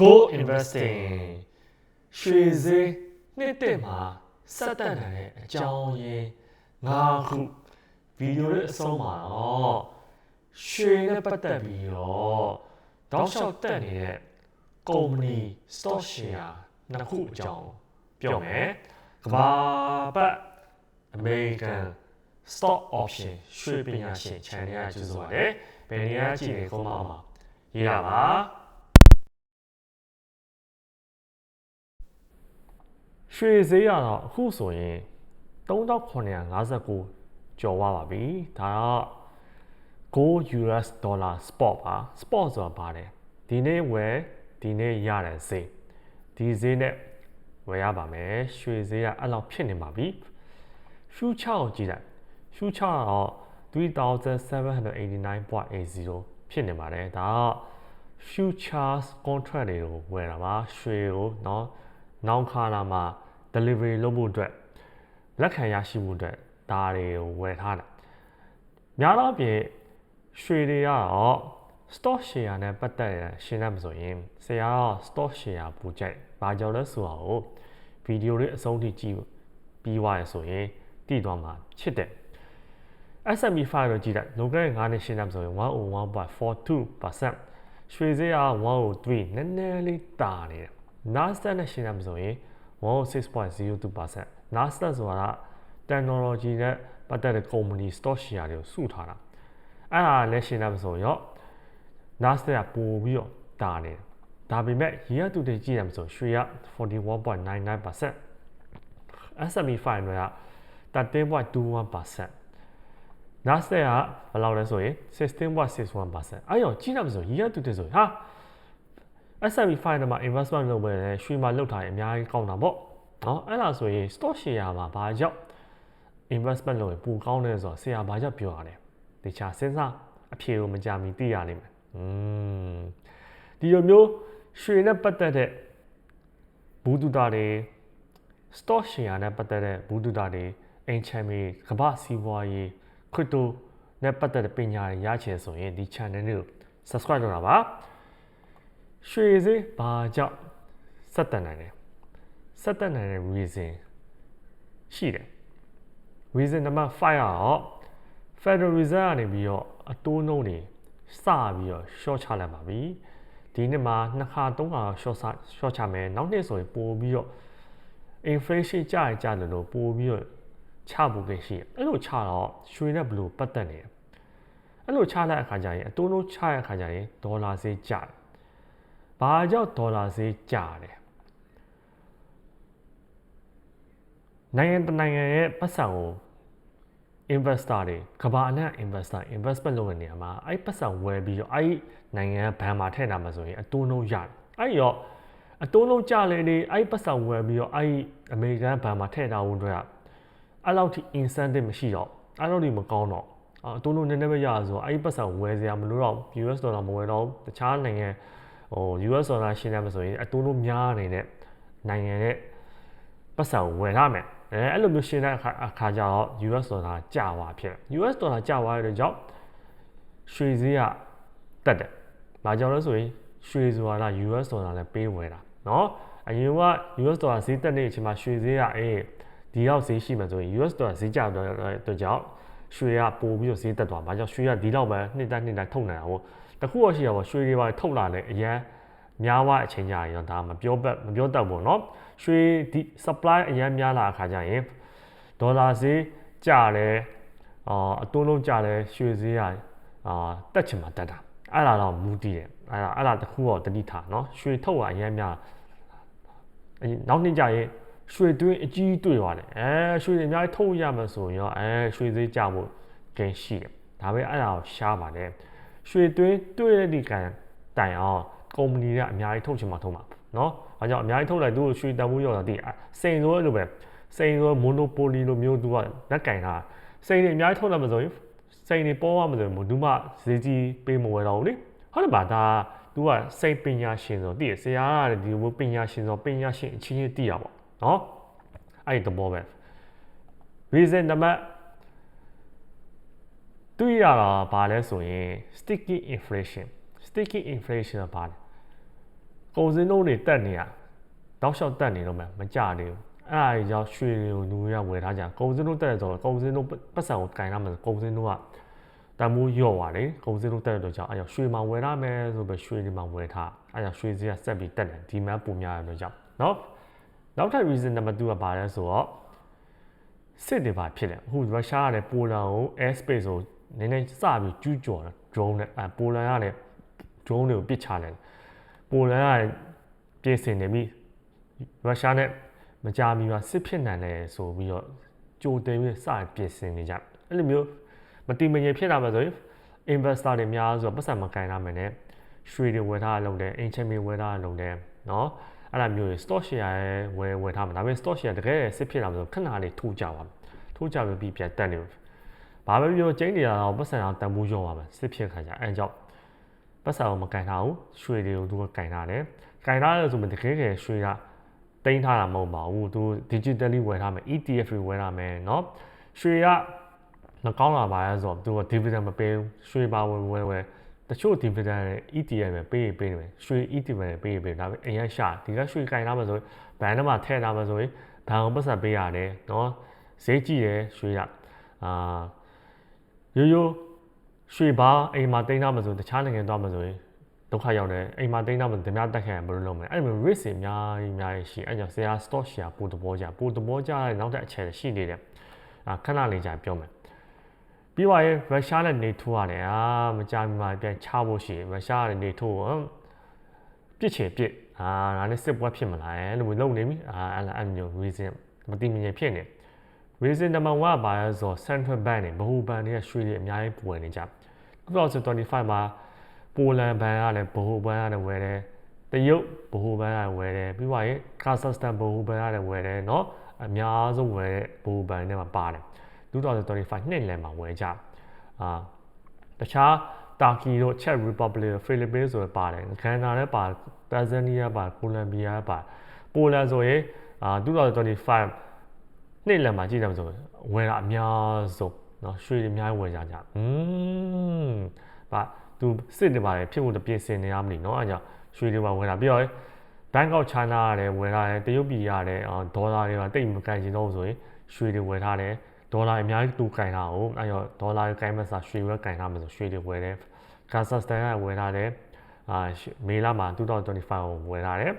Go investing ရွှေဈေးနှစ်တက်မှာစက်တက်နိုင်တဲ့အကြောင်းရင်း၅ခုဗီဒီယိုရဲ့အဆုံးမှာတော့ရွှေနဲ့ပတ်သက်ပြီးတော့တောက်လျှောက်တက်နေတဲ့ကုမ္ပဏီ stock share နှစ်ခုအကြောင်းပြောမယ်ကဘာပတ် American stock option ရွှေပညာရှင် channel ကကျူးစွာတယ်ဘယ်နေရာကြည့်နေကောင်းပါမှာရေးတာပါ ရွှေဈေးကတော့အခုဆိုရင်3959ကျော်သွားပါပြီဒါတော့9 US dollar spot ပါ spot ဆိုတာပါတယ်ဒီနေ့ဝယ်ဒီနေ့ရတဲ့ဈေးဒီဈေးနဲ့ဝယ်ရပါမယ်ရွှေဈေးကအဲ့လောက်ဖြစ်နေပါပြီ future ကိုကြည့်လိုက် future တော့3789.80ဖြစ်နေပါတယ်ဒါက futures contract တွေကိုဝယ်တာပါရွှေကိုเนาะနောက်ခါလာမှာ delivery လုပ်ဖို့အတွက်လက်ခံရရှိမှုအတွက်ဒါတွေကိုဝယ်ထားတယ်များတော့ပြင်ရွှေတွေကတော့ stock share နဲ့ပတ်သက်ရရှင်းရမဆိုရင်ဆရာက stock share ပူကြိုက်ဘာကြောင့်လဲဆိုတာကိုဗီဒီယိုလေးအဆုံးထိကြည့်ပြီးသွားရဆိုရင်တည်သွားမှာချစ်တယ် S&P 5တော့ကြည့်လိုက်လွန်ခဲ့တဲ့9နှစ်ရှင်းရမဆိုရင်101.42%ရွှေဈေးက103နည်းနည်းလေးတာနေတယ် Nasdaq နဲ့ရှင်းရမဆိုရင် 106.02% Nasdaq ဆိုတာ technology နဲ့ပတ်သက်တဲ့ company stock share တွေကိုစုထားတာအဲ့ဒါလည်းရှင်းရမဆိုရော Nasdaq ကပိုပြီးတော့တာနေတယ်ဒါပေမဲ့ year to date ကြည့်ရမဆိုရွှေက41.99% S&P 500က13.21% Nasdaq ကဘယ်လောက်လဲဆိုရင်16.61%အဲ့ရောကြည့်ရမဆို year to date ဆိုဟာ S&P 500မှာ investment လုပ်မယ်ရွှေမှာလုပ်ထားရင်အများကြီးကောင်းတာပေါ့နော်အဲ့ဒါဆိုရင် stock share မှာဘာကြောင့် investment လုပ်ရင်ပိုကောင်းတယ်ဆိုတော့ဆရာဘာကြောင့်ပြောရလဲတခြားစဉ်းစားအဖြေကိုမကြမီသိရလိမ့်မယ်อืมဒီလိုမျိုးရွှေနဲ့ပတ်သက်တဲ့ဘူးတူတာတွေ stock share နဲ့ပတ်သက်တဲ့ဘူးတူတာတွေအင်ချမ်မီကမ္ဘာစီးပွားရေး crypto နဲ့ပတ်သက်တဲ့ပညာတွေရချင်ဆိုရင်ဒီ channel လေးကို subscribe လုပ်တာပါ ရွှေဈေးဘာကြောင့်ဆက်တန်နိုင်လဲဆက်တန်နိုင်တဲ့ reason ရှိတယ် reason number 5ကတော့ Federal Reserve ကနေပြီးတော့အတိုးနှုန်းတွေစပြီးတော့ short ချလိုက်ပါပြီဒီနှစ်မှာနှစ်ခါသုံးခါ short short ချမယ်နောက်နှစ်ဆိုရင်ပိုပြီးတော့ inflation ကြရကြတယ်လို့ပိုပြီးတော့ချဖို့ကိရှိအဲ့လိုချတော့ရွှေနဲ့ဘလို့ပတ်သက်နေတယ်အဲ့လိုချလိုက်အခါကျရင်အတိုးနှုန်းချရအခါကျရင်ဒေါ်လာဈေးကျတယ် ဘာကြောင့်ဒေါ်လာဈေးကျတယ်နိုင်ငံတနိုင်ငံရဲ့ပတ်စံကို investor တွေကဘာအနှံ့ investor investment လုပ်တဲ့နေရာမှာအဲ့ပတ်စံဝယ်ပြီးတော့အဲ့နိုင်ငံဘဏ်မှာထည့်တာမှဆိုရင်အတိုးနှုန်းရတယ်အဲ့ရောအတိုးနှုန်းကျလေလေအဲ့ပတ်စံဝယ်ပြီးတော့အဲ့အမေရိကန်ဘဏ်မှာထည့်တာဝန်တွေကအဲ့လောက်ထိ incentive မရှိတော့အဲ့လောက်ထိမကောင်းတော့အတိုးနှုန်းနည်းနည်းပဲရဆိုအဲ့ပတ်စံဝယ်စရာမလိုတော့ US ဒေါ်လာမဝယ်တော့တခြားနိုင်ငံ ဟို US ဒေါ်လာရှင်းရမှာဆိုရင်အတိုးနှုန်းများနေတဲ့နိုင်ငံရဲ့ပတ်စံဝယ်ရမယ်အဲအဲ့လိုမျိုးရှင်းတဲ့အခါအခါကျတော့ US ဒေါ်လာကျသွားဖြစ် US ဒေါ်လာကျသွားတဲ့ကြောင့်ရွှေဈေးကတက်တယ်။ဘာကြောင့်လဲဆိုရင်ရွှေဆိုတာက US ဒေါ်လာနဲ့ပေးဝယ်တာเนาะအရင်က US ဒေါ်လာဈေးတက်နေတဲ့အချိန်မှာရွှေဈေးကအေးဒီလောက်ဈေးရှိမှဆိုရင် US ဒေါ်လာဈေးကျတော့တော့ကြောင့်ရွှေကပိုပြီးတော့ဈေးတက်သွား။ဘာကြောင့်ရွှေကဒီလောက်ပဲနှစ်တိုင်းနှစ်တိုင်းထုတ်နေတာပေါ့။တ ခုတော့ရှိရပါရွှေတွေပါထုတ်လာတယ်အရန်များသွားအချိန်ကြာရင်တော့ဒါမပြောပတ်မပြောတတ်ဘူးเนาะရွှေဒီ supply အရင်များလာအခါကျရင်ဒေါ်လာဈေးကျတယ်အာအတိုးလုံးကျတယ်ရွှေဈေးကအာတက်ချင်မှတက်တာအဲ့ဒါတော့မူတည်တယ်အဲ့ဒါအဲ့ဒါတခုတော့တတိထားเนาะရွှေထုတ်ကအရင်များနောက်နှစ်ကျရင်ရွှေသွင်းအကြီးတွေ့သွားတယ်အဲရွှေအများကြီးထုတ်ရမယ်ဆိုရင်ရောအဲရွှေဈေးကျဖို့ကင်းရှိတယ်ဒါပဲအဲ့ဒါကိုရှားပါတယ် ရွှေသွင်းတွေ့တဲ့ဒီကံတိုင်အောင်ကုမ္ပဏီကအများကြီးထုတ်ချင်မှထုတ်မှာเนาะအဲကြောင့်အများကြီးထုတ်လိုက်သူ့ကိုရွှေတန်ဖိုးရောက်တာဒီစိန်ဆိုလိုပဲစိန်ဆိုမိုနိုပိုလီလိုမျိုးသူကလက်ကင်တာစိန်တွေအများကြီးထုတ်လာမှဆိုရင်စိန်တွေပေါ်ရမှဆိုရင်ဘူးမှဈေးကြီးပေးမဝယ်တော့ဘူးလေဟုတ်တယ်ပါဒါသူကစိတ်ပညာရှင်ဆိုတည်ဆရာကဒီလိုပညာရှင်ဆိုပညာရှင်အချင်းချင်းတည်ရပါเนาะအဲ့ဒီသဘောပဲ reason နံပါတ် တွေ့ရတာဘာလဲဆိုရင် sticky inflation sticky inflation ကဘာလဲကုန်စည်နှုန်းတွေတက်နေရတောက်လျှောက်တက်နေတော့မှမကြသေးဘူးအဲ့အရာကြောင့်ရွှေတွေကိုလူရဝယ်ထားကြကုန်စည်နှုန်းတက်တယ်ဆိုတော့ကုန်စည်နှုန်းပတ်စံကိုကင်ရမယ်ကုန်စည်နှုန်းကတန်မိုးရော့သွားတယ်ကုန်စည်နှုန်းတက်တဲ့တော့ကြောင့်အဲ့ကြောင့်ရွှေမှာဝယ်ရမယ်ဆိုပြီးရွှေတွေမှာဝယ်ထားအဲ့ကြောင့်ရွှေဈေးကဆက်ပြီးတက်တယ်ဒီမှပုံများတဲ့တော့ကြောင့်နော်နောက်ထပ် reason number 2ကဘာလဲဆိုတော့စစ်တွေပါဖြစ်တယ်အခုရုရှားကလည်းပိုလန်ကို air space ကို နည်းနည်းစပြီးကျူးကျော်တယ် drone နဲ့အဲပိုလန်ကလည်း drone တွေကိုပစ်ချတယ်ပိုလန်ကပြင်ဆင်နေပြီရုရှားနဲ့မကြာမီမှာစစ်ဖြစ်နိုင်တယ်ဆိုပြီးတော့ကြိုတင်ပြီးစပြင်ဆင်နေကြအဲ့လိုမျိုးမတိမငြိမ်ဖြစ်လာမှာဆိုရင် investor တွေများဆိုတော့ပတ်စံမကန်ရမယ်နဲ့ရွှေတွေဝယ်ထားလုပ်တယ်အင်ချင်မီဝယ်ထားလုပ်တယ်နော်အဲ့လိုမျိုး stock share ဝယ်ဝယ်ထားမှာဒါပေမဲ့ stock share တကယ်စစ်ဖြစ်လာမှာဆိုခဏလေးထိုးကြပါထိုးကြပြီးပြန်တက်နေ ဘာပဲပြောကျင်းနေတာတော့ပတ်စံအောင်တန်ဖိုးရောပါမယ်စစ်ဖြစ်ခါကြအဲကြောင့်ပတ်စံအောင်မကန်ထားဘူးရွှေတွေကိုသူကကန်ထားတယ်ကန်ထားတယ်ဆိုမှတကယ်ကရွှေကတင်ထားတာမဟုတ်ပါဘူးသူ digitally ဝယ်ထားမယ် ETF တွေဝယ်ထားမယ်เนาะရွှေကမကောင်းလာပါရဲ့ဆိုတော့သူက dividend မပေးဘူးရွှေပါဝယ်ဝယ်ဝယ်တချို့ dividend နဲ့ ETF ပဲပေးပေးနေတယ်ရွှေ ETF နဲ့ပေးပေးဒါပေမဲ့အရင်ရှာဒီကရွှေကင်ထားမှာဆိုရင်ဘဏ်ထဲမှာထည့်ထားမှာဆိုရင်ဘဏ်အောင်ပတ်စံပေးရတယ်เนาะဈေးကြည့်တယ်ရွှေကအာ ရိုးရိုးရွှေဘာအိမ်မှာတင်ထားမှာဆိုတခြားနိုင်ငံသွားမှာဆိုရင်ဒုက္ခရောက်တယ်အိမ်မှာတင်ထားမှာဓမြတက်ခံဘယ်လိုလုပ်မလဲအဲ့လို risk တွေအများကြီးအများကြီးရှိအဲ့ကြောင့်ဆရာ stock share ပို့တဘောကြပို့တဘောကြတဲ့နောက်ထပ်အခြေအနေရှိနေတယ်အာခဏလေးကြာပြောမယ်ပြီးပါရင်ရုရှားနဲ့နေထိုးရတယ်အာမကြာမီမှာပြန်ချဖို့ရှိရုရှားနဲ့နေထိုးပြစ်ချေပြစ်အာဒါနဲ့စစ်ပွဲဖြစ်မလားအဲ့လိုမျိုးလုပ်နေပြီအာအဲ့လိုအဲ့မျိုး reason မတိမငြိမ်ဖြစ်နေ reason number 1ကဘာလဲဆိုတော့ central bank တွေဘဟိုဘဏ်တွေကရွှေတွေအများကြီးပွေနေကြ2025မှာပိုလန်ဘဏ်ကလည်းဘဟိုဘဏ်ကလည်းဝယ်တယ်တရုတ်ဘဟိုဘဏ်ကဝယ်တယ်ပြီးပါရင်ကာဇက်စတန်ဘဟိုဘဏ်ကလည်းဝယ်တယ်เนาะအများဆုံးဝယ်တဲ့ဘဟိုဘဏ်တွေမှာပါတယ်2025နှစ်လယ်မှာဝယ်ကြအာတခြားတာကီတို့ Czech Republic ဖိလစ်ပင်းဆိုရပါတယ်ဂန်နာလည်းပါတန်ဇန်နီးယားပါကိုလံဘီယာပါပိုလန်ဆိုရင်အာ2025 နေ့လယ်မှာကြည့်တယ်ဆိုဝယ်တာအများဆုံးเนาะရွှေတွေအများကြီးဝယ်ကြကြอืมဗာသူစစ်တွေပါတယ်ဖြစ်ဖို့တပြင်ဆင်နေရမလို့เนาะအဲကြောင့်ရွှေတွေပါဝယ်တာပြီးတော့ Bank of China ရတယ်ဝယ်ထားတယ်တရုတ်ပြည်ရတယ်ဒေါ်လာတွေကတိတ်မကန်ချင်တော့ဆိုရင်ရွှေတွေဝယ်ထားတယ်ဒေါ်လာအများကြီးတူကန်ထားအောင်အဲကြောင့်ဒေါ်လာကိုင်မစားရွှေဝယ်ကန်ထားမှာဆိုရွှေတွေဝယ်တယ်ကာဇက်စတန်ကဝယ်ထားတယ်အာမေလမှာ2025ကိုဝယ်ထားတယ်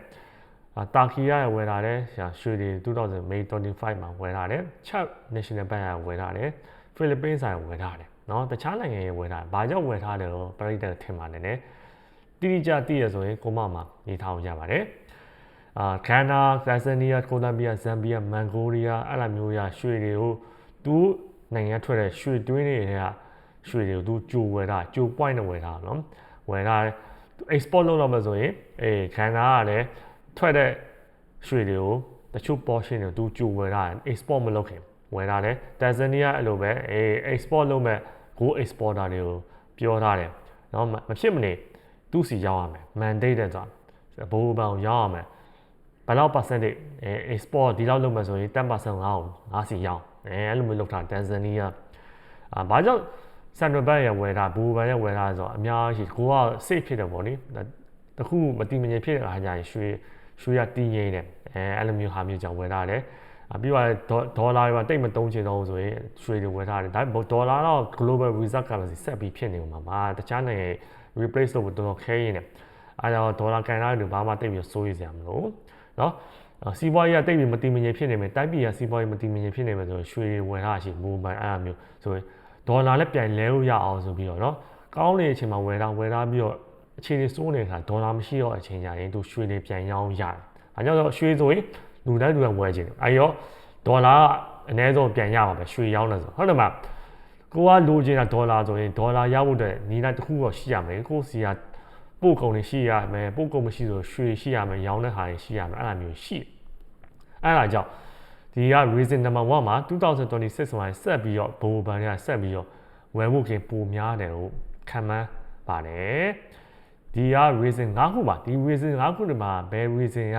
တာကီရဝယ်လာတယ်ရွှေတွေ2000 May 25မှာဝယ်လာတယ်ချက် National Bank ကဝယ်လာတယ် Philippines ကဝယ်လာတယ်เนาะတခြားနိုင်ငံတွေဝယ်လာတယ်ဘာကြောင့်ဝယ်ထားတယ်လို့ပြည်သက်ထင်ပါတယ်နဲ့တိတိကျသိရဆိုရင်ကိုမမှာရေးထားရပါတယ်အာကန်နာတန်ဇန်နီးယားကိုလံဘီယာဇမ်ဘီယာမန်ဂိုရီးယားအဲ့လိုမျိုးရရွှေတွေကိုသူနိုင်ငံထွက်တဲ့ရွှေတွင်းတွေကရွှေတွေကိုသူကြိုဝယ်တာကြို point နဲ့ဝယ်တာเนาะဝယ်တာ export လုပ်တော့မှဆိုရင်အေးကန်နာကလည်း ထွက်တဲ့ရွှေတွေကိုတချို့ portion တွေသူကြိုဝယ်တာ export မလုပ်ခင်ဝယ်တာလေတန်ဇန်နီးယားအဲ့လိုပဲအေး export လုပ်မဲ့ go exporter တွေကိုပြောထားတယ်နော်မဖြစ်မနေသူ့စီရောက်ရမယ် mandate တဲ့ဆိုတာဘိုးဘန်ကိုရောက်ရမယ်ဘယ်လောက် percentage အဲ export ဒီလောက်လုပ်မယ်ဆိုရင်10%ငါ့ကိုငါစီရောက်အဲအဲ့လိုမျိုးလုပ်ထားတန်ဇန်နီးယားအာဘာကြောင့် central bank ရဲ့ဝယ်တာဘိုးဘန်ရဲ့ဝယ်တာဆိုတော့အများကြီးကိုက safe ဖြစ်တယ်ပေါ့နိတခုမတိမငြိမ်ဖြစ်တဲ့အခါကျရင်ရွှေ ရွှေရတည်ငြိမ်တယ်အဲအဲ့လိုမျိုးဟာမျိုးကြောင့်ဝယ်ထားတယ်ပြီးတော့ဒေါ်လာတွေမှာတိတ်မတုံးချင်တော့ဆိုရင်ရွှေတွေဝယ်ထားတယ်ဒါပေမဲ့ဒေါ်လာတော့ global reserve currency ဆက်ပြီးဖြစ်နေမှာပါတခြားနိုင်ငံ replace လုပ်ဖို့တော်တော်ခဲရင်းတယ်အဲဒါတော့ဒေါ်လာကန်ထားတယ်ဘာမှတိတ်ပြီးစိုးရိမ်စရာမလိုเนาะစီးပွားရေးကတိတ်ပြီးမတည်မငြိမ်ဖြစ်နေမယ်တိုင်းပြည်ကစီးပွားရေးမတည်မငြိမ်ဖြစ်နေမယ်ဆိုရင်ရွှေတွေဝယ်ထားရှိ movement အဲ့လိုမျိုးဆိုရင်ဒေါ်လာလည်းပြန်လဲလို့ရအောင်ဆိုပြီးတော့เนาะကောင်းနေတဲ့အချိန်မှာဝယ်ထားဝယ်ထားပြီးတော့ အခြေအနေစိုးနေတဲ့အခါဒေါ်လာမရှိတော့အချိန်ကြရင်သူရွှေတွေပြန်ရောင်းရတယ်။အဲကြောင့်ရွှေဆိုရင်လူတိုင်းလူတိုင်းဝယ်ချင်တယ်။အဲရောဒေါ်လာကအနည်းဆုံးပြန်ရမှာပဲရွှေရောင်းတယ်ဆိုဟုတ်တယ်မလားကိုကလိုချင်တာဒေါ်လာဆိုရင်ဒေါ်လာရဖို့အတွက်နီလာတစ်ခုတော့ရှိရမယ်ကိုစီကပို့ကုန်တွေရှိရမယ်ပို့ကုန်မရှိဆိုရွှေရှိရမယ်ရောင်းတဲ့ဟာတွေရှိရမယ်အဲ့လိုမျိုးရှိအဲ့ဒါကြောင့်ဒီက reason number 1မှာ2026မှာဆက်ပြီးတော့ဘိုးဘန်တွေကဆက်ပြီးတော့ဝယ်ဖို့ခင်ပိုများတယ်လို့ခံမှန်းပါတယ် ဒီက reason ၅ခုပါဒီ reason ၅ခုတွေမှာဘယ် reason က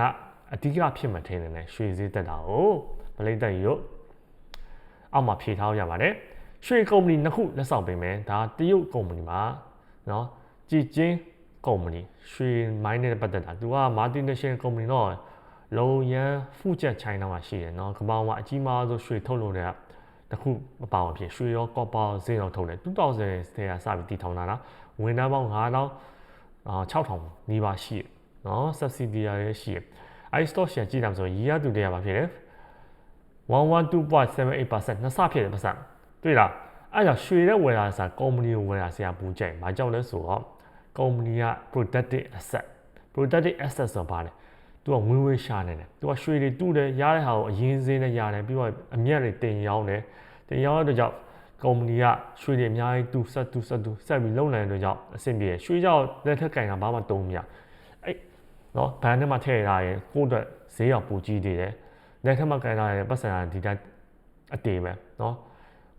အဓိကဖြစ်မှထင်တယ်လဲရွှေဈေးတက်တာကိုပလိတ်တက်ရုပ်အောက်မှာဖြေထားရပါတယ်ရွှေကုမ္ပဏီနှစ်ခုလက်ဆောင်ပေးမယ်ဒါတရုတ်ကုမ္ပဏီမှာเนาะကြည်ချင်း ကုမ္ပဏီရွှေမိုင်းနဲ့ပတ်သက်တာသူက multinational company တော့လုံရန်ဖူချက်ချိုင်းတော့မှာရှိတယ်เนาะကမ္ဘာမှာအကြီးမားဆုံးရွှေထုတ်လို့တဲ့တခုမပါအောင်ဖြစ်ရွှေရောကော့ပါဈေးတော့ထုတ်တယ်2000ဆယ်ကစပြီးတည်ထောင်တာလားဝန်ထမ်းပေါင်း9000 အာ6000နီးပါးရှိတယ်နော် subsidia လည်းရှိတယ်အဲ့ stock share ကြည့်တာဆိုရင်ရရတူတွေကဘာဖြစ်လဲ112.78%နှစ်ဆဖြစ်တယ်ပါစံတွေ့လားအဲ့ဒါရွှေတဲ့ဝယ်တာဆိုတာကုမ္ပဏီကိုဝယ်တာဆရာပူကြိုက်မကြောက်လဲဆိုတော့ကုမ္ပဏီက productive asset productive asset ဆိုတာဘာလဲသူကဝင်ဝင်ရှာနေတယ်သူကရွှေတွေတူတယ်ရတဲ့ဟာကိုအရင်စင်းနဲ့ရတယ်ပြီးတော့အမြတ်တွေတင်ရောင်းတယ်တင်ရောင်းတဲ့အတွက်ကြောင့် ကုမ္ပဏီကရွှေတွေအများကြီးတူဆက်တူဆက်တူဆက်ပြီးလုံနိုင်တဲ့အတွက်ကြောင့်အဆင်ပြေရွှေကြောင့်လက်ထက်ကင်တာဘာမှတုံးမရအဲ့နော်ဘဏ်ထဲမှာထည့်ရရင်ကိုယ့်အတွက်ဈေးရောက်ပူကြီးသေးတယ်လက်ထက်မှာကင်တာရပတ်စံဒီတိုင်းအတေပဲနော်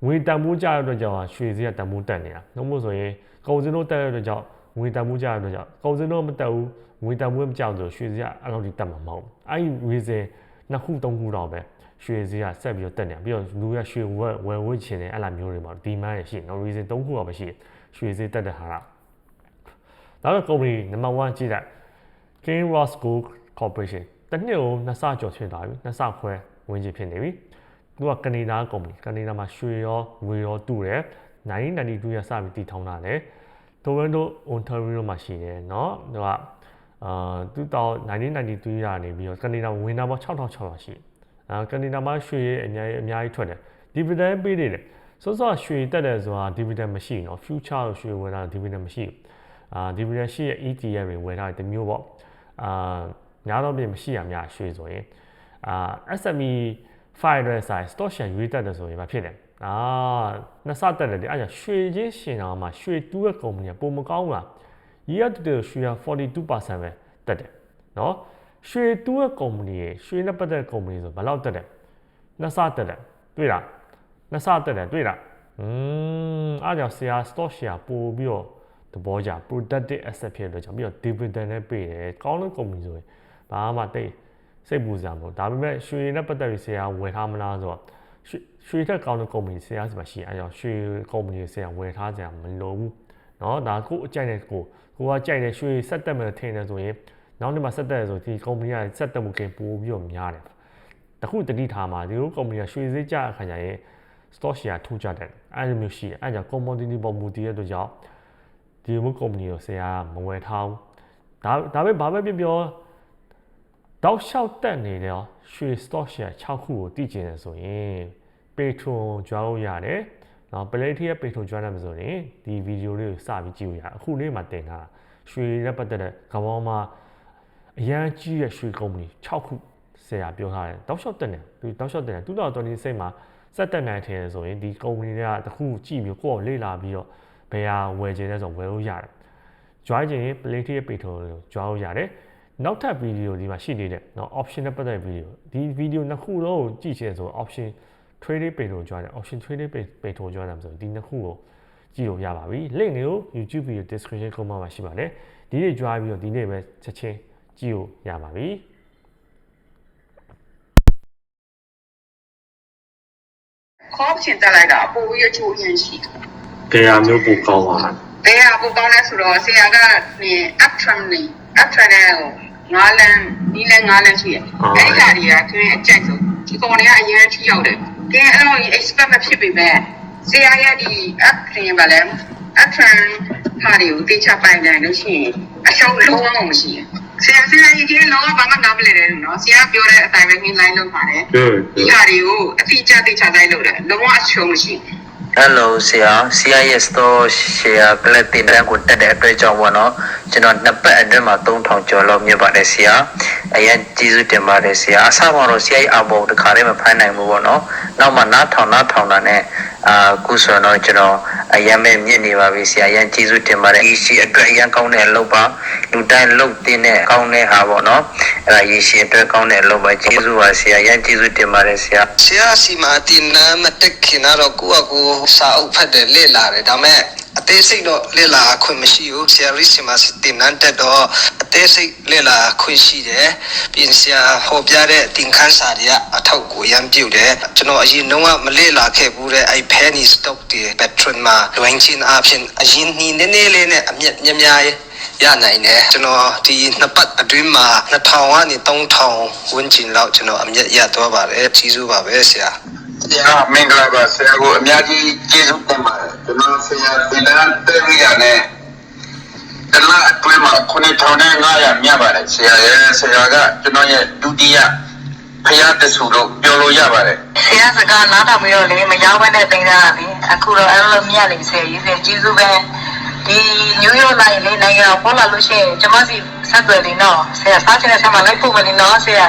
ငွေတန်ဖိုးကြရတဲ့ကြောင့်ရွှေဈေးကတန်ဖိုးတက်နေတာနှုတ်မို့ဆိုရင်ကုန်စည်တို့တက်ရတဲ့ကြောင့်ငွေတန်ဖိုးကြရတဲ့ကြောင့်ကုန်စည်တို့မတက်ဘူးငွေတန်ဖိုးမကြောက်ဆိုရွှေဈေးကအဲ့လိုထိတက်မှာမဟုတ်ဘူးအဲ့ဒီ reason နှစ်ခုသုံးခုတော့ပဲ ရွှေဈေးကဆက်ပြီးတော့တက်နေတာပြီးတော့လူရရွှေဝယ်ဝယ်ဝယ်ချင်တယ်အဲ့လိုမျိုးတွေမှာဒီမန်းရရှိနော် reason သုံးခုတော့ပဲရှိရွှေဈေးတက်တဲ့ဟာကနောက်တော့ company number 1ကြည့်လိုက် King Ross Gold Corporation တနှစ်ကိုနှစ်ဆကျော်ဖြစ်သွားပြီနှစ်ဆခွဲဝင်ကြီးဖြစ်နေပြီသူကကနေဒါကုမ္ပဏီကနေဒါမှာရွှေရောငွေရောတူတယ်1992ရစပြီးတည်ထောင်တာလေ Toronto Ontario မှာရှိတယ်เนาะသူကအာ1993ရာနေပြီးတော့ကနေဒါဝင်တာပေါင်း6600ရှိ အာကနေဒါမှာရွှေရဲ့အများကြီးအများကြီးထွက်တယ်ဒီဗီဒန်ပေးနေတယ်စောစောရွှေတက်တယ်ဆိုတာဒီဗီဒန်မရှိနော် future လို့ရွှေဝယ်တာဒီဗီဒန်မရှိအာဒီဗီဒန်ရှိရဲ့ ETF တွေဝယ်တာတမျိုးပေါ့အာညာတော့ပြင်မရှိရများရွှေဆိုရင်အာ SME 500 size stock share ရွေးတက်တယ်ဆိုရင်မဖြစ်တယ်အာနှစ်ဆတက်တယ်ဒီအဲ့ဒါရွှေချင်းရှင်တော်မှာရွှေတူးရဲ့ကုမ္ပဏီကပုံမကောင်းလား year to date ရွှေက42%ပဲတက်တယ်နော် ရွှေတူးရဲ့ကုမ္ပဏီရဲ့ရွှေနဲ့ပတ်သက်ကုမ္ပဏီဆိုဘယ်လောက်တက်တယ်နှစ်ဆတက်တယ်တွေ့လားနှစ်ဆတက်တယ်တွေ့လားอืมအားကြောင့်ဆရာ stock share ပို့ပြီးတော့သဘောကြ productive asset ဖြစ်လို့ကြောင့်ပြီးတော့ dividend နဲ့ပေးတယ်ကောင်းတဲ့ကုမ္ပဏီဆိုရင်ဘာမှတိတ်စိတ်ပူစရာမလိုဒါပေမဲ့ရွှေနဲ့ပတ်သက်ပြီးဆရာဝယ်ထားမလားဆိုတော့ရွှေထက်ကောင်းတဲ့ကုမ္ပဏီဆရာစီမှာရှိအဲကြောင့်ရွှေကုမ္ပဏီဆရာဝယ်ထားကြမလိုဘူးเนาะဒါကိုအကြိုက်တဲ့ကိုကိုကကြိုက်တဲ့ရွှေဆက်တက်မယ်ထင်တယ်ဆိုရင် နောက်နေ့မှာဆက်တက်ရဆိုဒီကုမ္ပဏီကဆက်တက်မှုကပိုပြီးတော့များတယ်တခုတတိထားမှာဒီလိုကုမ္ပဏီကရွှေဈေးကျအခါကျရင် stock share ထူကြတယ်အဲလိုမျိုးရှိတယ်အဲကြောင့် commodity ပေါ်မူတည်ရတဲ့ကြောင့်ဒီလိုကုမ္ပဏီကိုဆရာမဝယ်ထားဘူးဒါဒါပဲဘာပဲပြောပြောတောက်လျှောက်တက်နေတယ်ရွှေ stock share 6ခုကိုတည်ကျင်တယ်ဆိုရင် Patreon ကြွားလို့ရတယ်။နော် Play ရဲ့ Patreon ကြွားနိုင်မှာဆိုရင်ဒီဗီဒီယိုလေးကိုစပြီးကြည့်လို့ရအခုလေးမှာတင်ထားတာရွှေနဲ့ပတ်သက်တဲ့ကမ္ဘာမှာ အရန်ကြီးတဲ့ရွှေကုမ္ပဏီ6ခုဆရာပြောထားတယ်တောက်လျှောက်တက်နေသူတောက်လျှောက်တက်နေ2020စိတ်မှာစက်တက်နိုင်တယ်ဆိုရင်ဒီကုမ္ပဏီတွေကတခုကြည့်ပြီးကိုယ့်ကိုလေ့လာပြီးတော့ဘယ်ဟာဝယ်ခြင်းလဲဆိုဝယ်လို့ရတယ်။ join ခြင်း Play ရဲ့ Patreon ကို join လို့ရတယ်။နောက်ထပ်ဗီဒီယိုဒီမှာရှိနေတဲ့เนาะ option နဲ့ပတ်သက်ဗီဒီယိုဒီဗီဒီယိုနှစ်ခုလုံးကိုကြည့်ချင်ဆို option trading page ကို join တယ် option trading page page ကို join တယ်ဆိုဒီနှစ်ခုကိုကြည့်လို့ရပါပြီ link တွေကို YouTube video description ခုမှာရှိပါတယ်ဒီနေ့ join ပြီးတော့ဒီနေ့ပဲချက်ချင်း ကြည့်လို့ရပါပြီခေါ်ချင်တက်လိုက်တာပိုပြီးအချိုးရင်းရှိတယ်ကဲရမျိုးပိုကောင်းပါလား။တရားပိုကောင်းလဲဆိုတော့ဆရာကနေ up trend နေ up trend နဲ့ငါးလန်းဒီလန်းငါးလန်းရှိတယ်။အဲ့ဒီဟာတွေကခင်ဗျအကြိုက်ဆုံးဒီကောင်တွေကအရင်ထိရောက်တယ်။ခင်အဲ့လို expect မဖြစ်ပေမဲ့ဆရာရဲ့ဒီ up trend ပါလဲ up trend ဟာတွေကိုတေချပိုင်နိုင်လို့ရှိရင်အရှုံးလုံးဝမရှိဘူး။ ဆရာဆရာကြီးကလုံးဝဘာမှနားမလည်တယ်နော်။ဆရာပြောတဲ့အတိုင်းပဲခင် line လုပ်ပါတယ်။ဟုတ်ဒီဟာတွေကိုအတိအကျသိချတိုင်းလုပ်တယ်လုံးဝအရှုံးမရှိဘူး Hello ဆရာဆရာရဲ့ store share ကလည်းတင်တဲ့ကိုတက်တဲ့အတွက်ကြောင့်ပေါ့နော်ကျွန်တော်နှစ်ပတ်အတွင်းမှာ3000ကျော်လောက်မြင်ပါတယ်ဆရာအရင်ကျေးဇူးတင်ပါတယ်ဆရာအစမှာတော့ဆရာရဲ့အဘောတခါလေးမဖိုင်းနိုင်ဘူးပေါ့နော်နောက်မှနားထောင်နားထောင်တာနဲ့ အာခုဆိုတော့ကျွန်တော်အရင်မဲ့မြင့်နေပါပြီဆရာအရင်ကျေးဇူးတင်ပါတယ်ဒီရှိအတွက်အရင်ကောင်းတဲ့အလုပ်ပါလူတိုင်းလုပ်တင်တဲ့ကောင်းတဲ့ဟာပေါ့နော်အဲ့ဒါရေရှည်အတွက်ကောင်းတဲ့အလုပ်ပါကျေးဇူးပါဆရာအရင်ကျေးဇူးတင်ပါတယ်ဆရာဆရာစီမာတင်နာမတက်ခင်တော့ကိုယ့်အကူစာအုပ်ဖတ်တယ်လေ့လာတယ်ဒါပေမဲ့ အသေးစိတ်တော့လေ့လာခွင့်မရှိဘူးဆရာရီစီမာတင်နန်းတက်တော့အသေးစိတ်လေ့လာခွင့်ရှိတယ်ပြင်ဆရာဟောပြတဲ့တင်ခန်းစာတွေကအထောက်ကိုရမ်းပြုတ်တယ်ကျွန်တော်အရင်တော့မလေ့လာခဲ့ဘူးတဲ့အဲ့ penny stock တွေ patron မှာလွင်ချင်းအဖြစ်အရင်နီးနေနေလေးနဲ့အမြက်များများရနိုင်တယ်ကျွန်တော်ဒီနှစ်ပတ်အတွင်းမှာ2000ကနေ3000ဝန်းကျင်လောက်ကျွန်တော်အမြတ်ရသွားပါတယ်ကြီးစုပါပဲဆရာ ဆရာမင်္ဂလာပါဆရာကိုအများကြီးကျေးဇူးတင်ပါတယ်ကျွန်တော်ဆရာဒီလန်တက်ရရနဲ့တလားအတွင်းမှာ9500မြတ်ပါတယ်ဆရာရဲ့ဆရာကကျွန်တော်ရဲ့ဒုတိယဖရာတဆူလို့ပြောလို့ရပါတယ်ဆရာစကားနားထောင်ပြီးတော့လေမရောက်ဘဲနဲ့တင်တာလေအခုတော့အဲ့လိုမြတ်နေဆရာကြီးဆရာကျေးဇူးပဲဒီနယူးယောက်လိုက်လေနိုင်ငံပေါ်လာလို့ရှိရင်ကျွန်မစီဆက်သွယ်နေတော့ဆရာစားချင်တဲ့ဆက်မှာလိုက်ဖို့မနေတော့ဆရာ